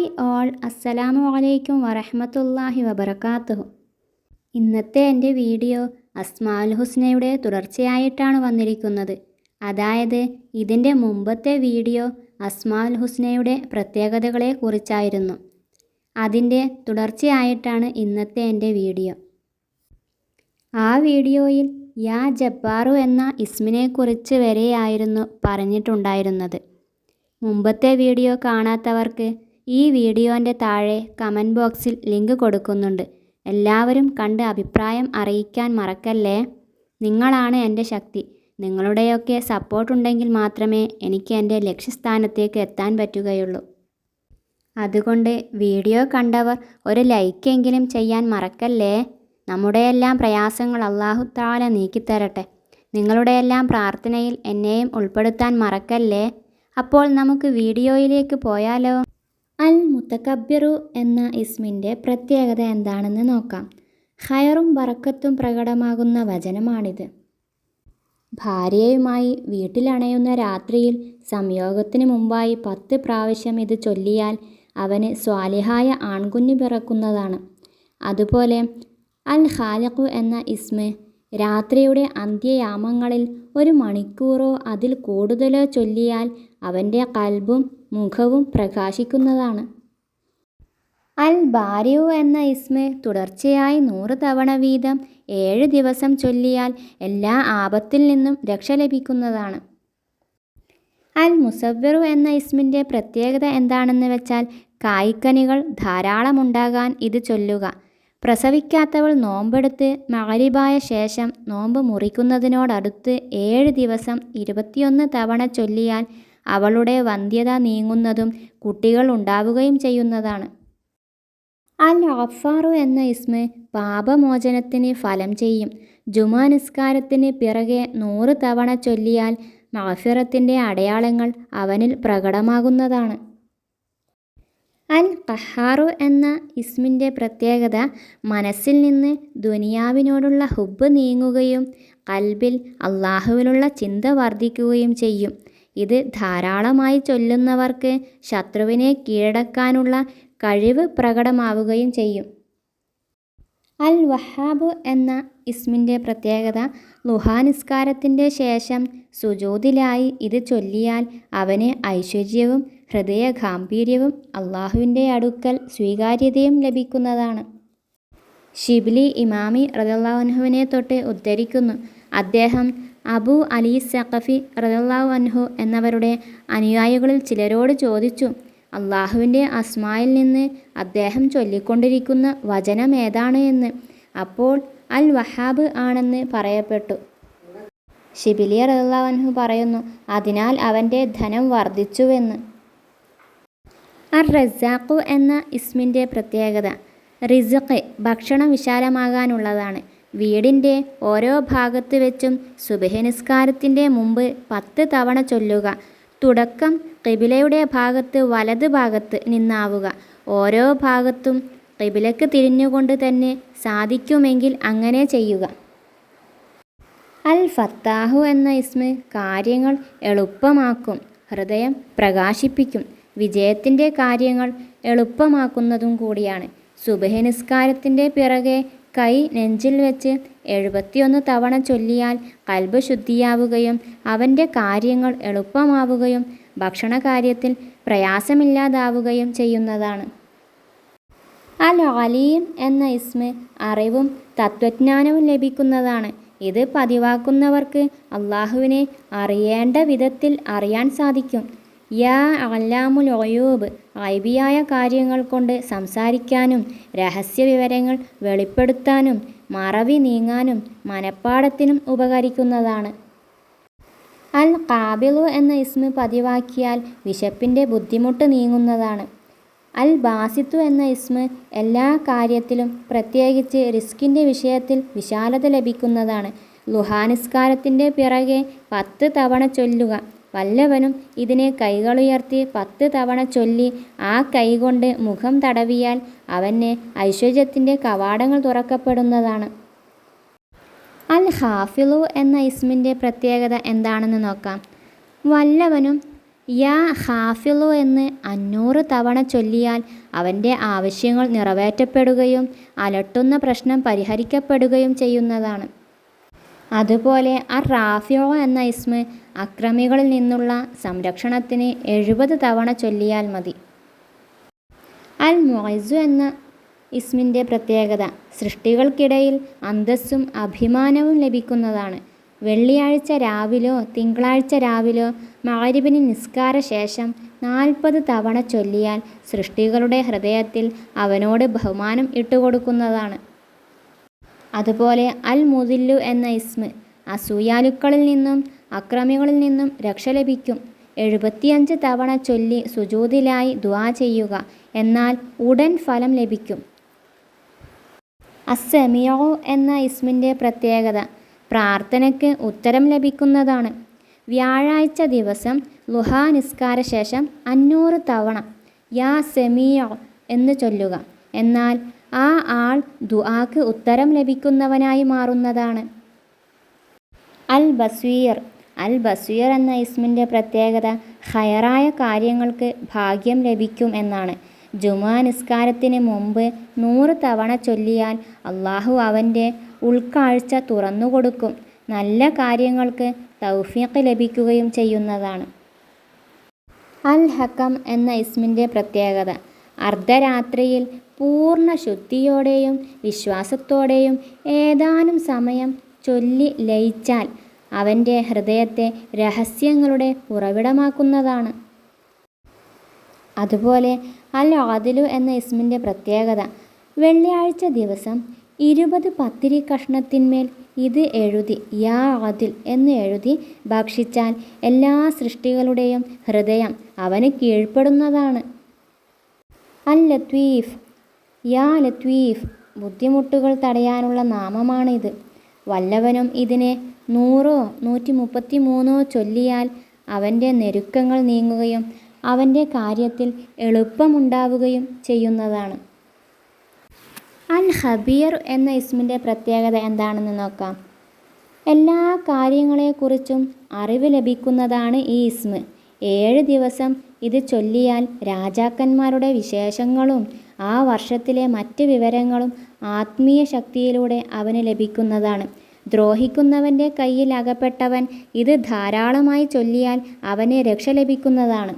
Hi all. അസ്സലാമു അലൈക്കും വറഹമത്തല്ലാഹി വബർക്കാത്തു ഇന്നത്തെ എന്റെ വീഡിയോ അസ്മാൽ ഹുസ്നയുടെ തുടർച്ചയായിട്ടാണ് വന്നിരിക്കുന്നത്. അതായത് ഇതിന്റെ മുമ്പത്തെ വീഡിയോ അസ്മാൽ ഹുസ്നയുടെ പ്രത്യേകതകളെ കുറിച്ചായിരുന്നു അതിന്റെ തുടർച്ചയായിട്ടാണ് ഇന്നത്തെ എന്റെ വീഡിയോ. ആ വീഡിയോയിൽ യാ ജബ്ബാറു എന്ന ഇസ്മിനെക്കുറിച്ച് വരെയായിരുന്നു പറഞ്ഞിട്ടുണ്ടായിരുന്നത്. മുമ്പത്തെ വീഡിയോ കാണാത്തവർക്ക് ഈ വീഡിയോന്റെ താഴെ കമന്റ് ബോക്സിൽ ലിങ്ക് കൊടുക്കുന്നുണ്ട്. എല്ലാവരും കണ്ട് അഭിപ്രായം അറിയിക്കാൻ മറക്കല്ലേ? നിങ്ങളാണ് എന്റെ ശക്തി. നിങ്ങളുടെയൊക്കെ സപ്പോർട്ടുണ്ടെങ്കിൽ മാത്രമേ എനിക്ക് എന്റെ ലക്ഷ്യസ്ഥാനത്തേക്ക് എത്താൻ പറ്റുകയുള്ളൂ. അതുകൊണ്ട് വീഡിയോ കണ്ടവർ ഒരു ലൈക്കെങ്കിലും ചെയ്യാൻ മറക്കല്ലേ? നമ്മുടെയെല്ലാം പ്രയാസങ്ങൾ അള്ളാഹു താല നീക്കിത്തരട്ടെ. നിങ്ങളുടെയെല്ലാം പ്രാർത്ഥനയിൽ എന്നെയും ഉൾപ്പെടുത്താൻ മറക്കല്ലേ? അപ്പോൾ നമുക്ക് വീഡിയോയിലേക്ക് പോയാലോ? അൽ മുത്തക്കബ്യറു എന്ന ഇസ്മിന്റെ പ്രത്യേകത എന്താണെന്ന് നോക്കാം. ഹയറും വറക്കത്തും പ്രകടമാകുന്ന വചനമാണിത്. ഭാര്യയുമായി വീട്ടിലണയുന്ന രാത്രിയിൽ സംയോഗത്തിന് മുമ്പായി പത്ത് പ്രാവശ്യം ഇത് ചൊല്ലിയാൽ അവന് സ്വാലിഹായ ആൺകുഞ്ഞു പിറക്കുന്നതാണ്. അതുപോലെ അൽ ഖാലിഖു എന്ന ഇസ്മ് രാത്രിയുടെ അന്ത്യയാമങ്ങളിൽ ഒരു മണിക്കൂറോ അതിൽ കൂടുതലോ ചൊല്ലിയാൽ അവന്റെ കൽബും മുഖവും പ്രകാശിക്കുന്നതാണ്. അൽ ബാരിയു എന്ന ഇസ്മ തുടർച്ചയായി നൂറ് തവണ വീതം ഏഴ് ദിവസം ചൊല്ലിയാൽ എല്ലാ ആപത്തിൽ നിന്നും രക്ഷ ലഭിക്കുന്നതാണ്. അൽ മുസവ്വറു എന്ന ഇസ്മിന്റെ പ്രത്യേകത എന്താണെന്ന് വെച്ചാൽ കായ്ക്കനികൾ ധാരാളമുണ്ടാകാൻ ഇത് ചൊല്ലുക. പ്രസവിക്കാത്തവൾ നോമ്പെടുത്ത് മകരിബായ ശേഷം നോമ്പ് മുറിക്കുന്നതിനോടടുത്ത് ഏഴ് ദിവസം ഇരുപത്തിയൊന്ന് തവണ ചൊല്ലിയാൽ അവളുടെ വന്ധ്യത നീങ്ങുന്നതും കുട്ടികൾ ഉണ്ടാവുകയും ചെയ്യുന്നതാണ്. അൽ അഫാറു എന്ന ഇസ്മ പാപമോചനത്തിന് ഫലം ചെയ്യും. ജുമാ നിസ്കാരത്തിന് പിറകെ നൂറ് തവണ ചൊല്ലിയാൽ മാഫിറത്തിന്റെ അടയാളങ്ങൾ അവനിൽ പ്രകടമാകുന്നതാണ്. അൽ കഹാറു എന്ന ഇസ്മിന്റെ പ്രത്യേകത മനസ്സിൽ നിന്ന് ദുനിയാവിനോടുള്ള ഹുബ് നീങ്ങുകയും കൽബിൽ അള്ളാഹുവിനുള്ള ചിന്ത വർദ്ധിക്കുകയും ചെയ്യും. ഇത് ധാരാളമായി ചൊല്ലുന്നവർക്ക് ശത്രുവിനെ കീഴടക്കാനുള്ള കഴിവ് പ്രകടമാവുകയും ചെയ്യും. അൽ വഹാബ് എന്ന ഇസ്മിന്റെ പ്രത്യേകത ലുഹാനിസ്കാരത്തിന്റെ ശേഷം സുജോതിലായി ഇത് ചൊല്ലിയാൽ അവന് ഐശ്വര്യവും ഹൃദയ ഗാംഭീര്യവും അള്ളാഹുവിന്റെ അടുക്കൽ സ്വീകാര്യതയും ലഭിക്കുന്നതാണ്. ഷിബ്ലി ഇമാമി റദല്ലാഹുവിനെ തൊട്ട് ഉദ്ധരിക്കുന്നു. അദ്ദേഹം അബു അലി സഖഫി റദല്ലാഹു അൻഹു എന്നവരുടെ അനുയായികളിൽ ചിലരോട് ചോദിച്ചു അള്ളാഹുവിന്റെ അസ്മായിൽ നിന്ന് അദ്ദേഹം ചൊല്ലിക്കൊണ്ടിരിക്കുന്ന വചനം ഏതാണ് എന്ന്? അപ്പോൾ അൽ വഹാബ് ആണെന്ന് പറയപ്പെട്ടു. ഷിബിലി അൻഹു പറയുന്നു അതിനാൽ അവന്റെ ധനം വർദ്ധിച്ചുവെന്ന്. അർ റസാഖു എന്ന ഇസ്മിന്റെ പ്രത്യേകത റിസഖ് ഭക്ഷണം വിശാലമാകാനുള്ളതാണ്. വീടിന്റെ ഓരോ ഭാഗത്ത് വെച്ചും സുബഹനിസ്കാരത്തിന്റെ മുമ്പ് പത്ത് തവണ ചൊല്ലുക. തുടക്കം കിബിലയുടെ ഭാഗത്ത് വലത് ഭാഗത്ത് നിന്നാവുക. ഓരോ ഭാഗത്തും കിബിലക്ക് തിരിഞ്ഞുകൊണ്ട് തന്നെ സാധിക്കുമെങ്കിൽ അങ്ങനെ ചെയ്യുക. അൽ ഫത്താഹു എന്ന ഇസ്മ് കാര്യങ്ങൾ എളുപ്പമാക്കും ഹൃദയം പ്രകാശിപ്പിക്കും. വിജയത്തിന്റെ കാര്യങ്ങൾ എളുപ്പമാക്കുന്നതും കൂടിയാണ്. സുബഹി നിസ്കാരത്തിന്റെ പിറകെ കൈ നെഞ്ചിൽ വെച്ച് എഴുപത്തിയൊന്ന് തവണ ചൊല്ലിയാൽ കൽബ് ശുദ്ധിയാവുകയും അവന്റെ കാര്യങ്ങൾ എളുപ്പമാവുകയും ഭക്ഷണകാര്യത്തിൽ പ്രയാസമില്ലാതാവുകയും ചെയ്യുന്നതാണ്. അൽ അലീം എന്ന ഇസ്മ് അറിവും തത്വജ്ഞാനവും ലഭിക്കുന്നതാണ്. ഇത് പതിവാക്കുന്നവർക്ക് അള്ളാഹുവിനെ അറിയേണ്ട വിധത്തിൽ അറിയാൻ സാധിക്കും. യാ അല്ലാമുൽ ഒയൂബ് ഐബിയായ കാര്യങ്ങൾ കൊണ്ട് സംസാരിക്കാനും രഹസ്യ വിവരങ്ങൾ വെളിപ്പെടുത്താനും മറവി നീങ്ങാനും മനപ്പാടത്തിനും ഉപകരിക്കുന്നതാണ്. അൽ കാബിലു എന്ന ഇസ്മ് പതിവാക്കിയാൽ വിശപ്പിന്റെ ബുദ്ധിമുട്ട് നീങ്ങുന്നതാണ്. അൽ ബാസിത്തു എന്ന ഇസ്മ് എല്ലാ കാര്യത്തിലും പ്രത്യേകിച്ച് റിസ്കിന്റെ വിഷയത്തിൽ വിശാലത ലഭിക്കുന്നതാണ്. ലുഹാനിസ്കാരത്തിന്റെ പിറകെ പത്ത് തവണ ചൊല്ലുക. വല്ലവനും ഇതിനെ കൈകളുയർത്തി പത്ത് തവണ ചൊല്ലി ആ കൈകൊണ്ട് മുഖം തടവിയാൽ അവന് ഐശ്വര്യത്തിന്റെ കവാടങ്ങൾ തുറക്കപ്പെടുന്നതാണ്. അൽ ഹാഫിളു എന്ന ഇസ്മിന്റെ പ്രത്യേകത എന്താണെന്ന് നോക്കാം. വല്ലവനും യാ ഹാഫിളു എന്ന് അഞ്ഞൂറ് തവണ ചൊല്ലിയാൽ അവന്റെ ആവശ്യങ്ങൾ നിറവേറ്റപ്പെടുകയും അലട്ടുന്ന പ്രശ്നം പരിഹരിക്കപ്പെടുകയും ചെയ്യുന്നതാണ്. അതുപോലെ അർ റാഫിയോ എന്ന ഇസ്മ് അക്രമികളിൽ നിന്നുള്ള സംരക്ഷണത്തിന് എഴുപത് തവണ ചൊല്ലിയാൽ മതി. അൽ മൊയ്സു എന്ന ഇസ്മിന്റെ പ്രത്യേകത സൃഷ്ടികൾക്കിടയിൽ അന്തസ്സും അഭിമാനവും ലഭിക്കുന്നതാണ്. വെള്ളിയാഴ്ച രാവിലോ തിങ്കളാഴ്ച രാവിലോ മകരിബിന് നിസ്കാര ശേഷം നാൽപ്പത് തവണ ചൊല്ലിയാൽ സൃഷ്ടികളുടെ ഹൃദയത്തിൽ അവനോട് ബഹുമാനം ഇട്ടുകൊടുക്കുന്നതാണ്. അതുപോലെ അൽ മുതില്ലു എന്ന ഇസ്മ് അസൂയാലുക്കളിൽ നിന്നും അക്രമികളിൽ നിന്നും രക്ഷ ലഭിക്കും. എഴുപത്തിയഞ്ച് തവണ ചൊല്ലി സുജൂതിലായി ദുവാ ചെയ്യുക എന്നാൽ ഉടൻ ഫലം ലഭിക്കും. അസ്സമിയോ എന്ന ഇസ്മിന്റെ പ്രത്യേകത പ്രാർത്ഥനയ്ക്ക് ഉത്തരം ലഭിക്കുന്നതാണ്. വ്യാഴാഴ്ച ദിവസം ലുഹാ നിസ്കാര ശേഷം അഞ്ഞൂറ് തവണ യാ സെമിയോ എന്ന് ചൊല്ലുക. എന്നാൽ ആ ആൾ ദുആക്ക് ഉത്തരം ലഭിക്കുന്നവനായി മാറുന്നതാണ്. അൽ ബസ്വീർ അൽ ബസീർ എന്ന ഇസ്മിന്റെ പ്രത്യേകത ഹയറായ കാര്യങ്ങൾക്ക് ഭാഗ്യം ലഭിക്കും എന്നാണ്. ജുമാ നിസ്കാരത്തിന് മുമ്പ് നൂറ് തവണ ചൊല്ലിയാൽ അള്ളാഹു അവന്റെ ഉൾക്കാഴ്ച തുറന്നുകൊടുക്കും നല്ല കാര്യങ്ങൾക്ക് തൗഫീഖ് ലഭിക്കുകയും ചെയ്യുന്നതാണ്. അൽ ഹക്കം എന്ന ഇസ്മിന്റെ പ്രത്യേകത അർദ്ധരാത്രിയിൽ പൂർണ ശുദ്ധിയോടെയും വിശ്വാസത്തോടെയും ഏതാനും സമയം ചൊല്ലി ലയിച്ചാൽ അവന്റെ ഹൃദയത്തെ രഹസ്യങ്ങളുടെ ഉറവിടമാക്കുന്നതാണ്. അതുപോലെ അൽ ആദിലു എന്ന ഇസ്മിന്റെ പ്രത്യേകത വെള്ളിയാഴ്ച ദിവസം ഇരുപത് പത്തിരി കഷ്ണത്തിന്മേൽ ഇത് എഴുതി യാ ആദിൽ എന്ന് എഴുതി ഭക്ഷിച്ചാൽ എല്ലാ സൃഷ്ടികളുടെയും ഹൃദയം അവന് കീഴ്പ്പെടുന്നതാണ്. അൽ ലത്വീഫ് യാ ലത്വീഫ് ബുദ്ധിമുട്ടുകൾ തടയാനുള്ള നാമമാണിത്. വല്ലവനും ഇതിനെ നൂറോ നൂറ്റി മുപ്പത്തി മൂന്നോ ചൊല്ലിയാൽ അവന്റെ ഞെരുക്കങ്ങൾ നീങ്ങുകയും അവന്റെ കാര്യത്തിൽ എളുപ്പമുണ്ടാവുകയും ചെയ്യുന്നതാണ്. അൽ ഹബീർ എന്ന ഇസ്മിന്റെ പ്രത്യേകത എന്താണെന്ന് നോക്കാം. എല്ലാ കാര്യങ്ങളെക്കുറിച്ചും അറിവ് ലഭിക്കുന്നതാണ് ഈ ഇസ്മ്. ഏഴ് ദിവസം ഇത് ചൊല്ലിയാൽ രാജാക്കന്മാരുടെ വിശേഷങ്ങളും ആ വർഷത്തിലെ മറ്റ് വിവരങ്ങളും ആത്മീയ ശക്തിയിലൂടെ അവന് ലഭിക്കുന്നതാണ്. ദ്രോഹിക്കുന്നവന്റെ കയ്യിൽ അകപ്പെട്ടവൻ ഇത് ധാരാളമായി ചൊല്ലിയാൽ അവനെ രക്ഷ ലഭിക്കുന്നതാണ്.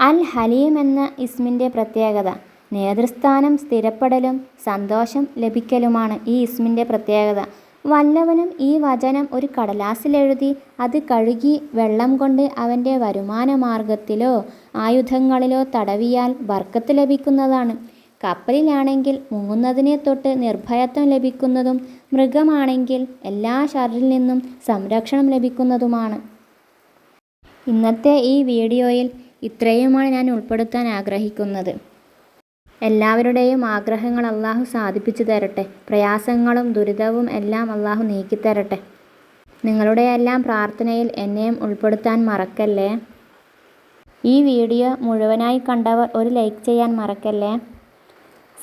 അൽ ഹലീം എന്ന ഇസ്മിന്റെ പ്രത്യേകത. നേതൃസ്ഥാനം സ്ഥിരപ്പെടലും സന്തോഷം ലഭിക്കലുമാണ് ഈ ഇസ്മിന്റെ പ്രത്യേകത. വല്ലവനും ഈ വചനം ഒരു കടലാസിലെഴുതി അത് കഴുകി വെള്ളം കൊണ്ട് അവന്റെ വരുമാന മാർഗത്തിലോ ആയുധങ്ങളിലോ തടവിയാൽ വർക്കത്ത് ലഭിക്കുന്നതാണ്. കപ്പലിലാണെങ്കിൽ മുങ്ങുന്നതിനെ തൊട്ട് നിർഭയത്വം ലഭിക്കുന്നതും മൃഗമാണെങ്കിൽ എല്ലാ ഷറിൽ നിന്നും സംരക്ഷണം ലഭിക്കുന്നതുമാണ്. ഇന്നത്തെ ഈ വീഡിയോയിൽ ഇത്രയുമാണ് ഞാൻ ഉൾപ്പെടുത്താൻ ആഗ്രഹിക്കുന്നത്. എല്ലാവരുടെയും ആഗ്രഹങ്ങൾ അള്ളാഹു സാധിപ്പിച്ചു തരട്ടെ. പ്രയാസങ്ങളും ദുരിതവും എല്ലാം അള്ളാഹു നീക്കിത്തരട്ടെ നിങ്ങളുടെ എല്ലാം പ്രാർത്ഥനയിൽ എന്നെയും ഉൾപ്പെടുത്താൻ മറക്കല്ലേ? ഈ വീഡിയോ മുഴുവനായി കണ്ടവർ ഒരു ലൈക്ക് ചെയ്യാൻ മറക്കല്ലേ?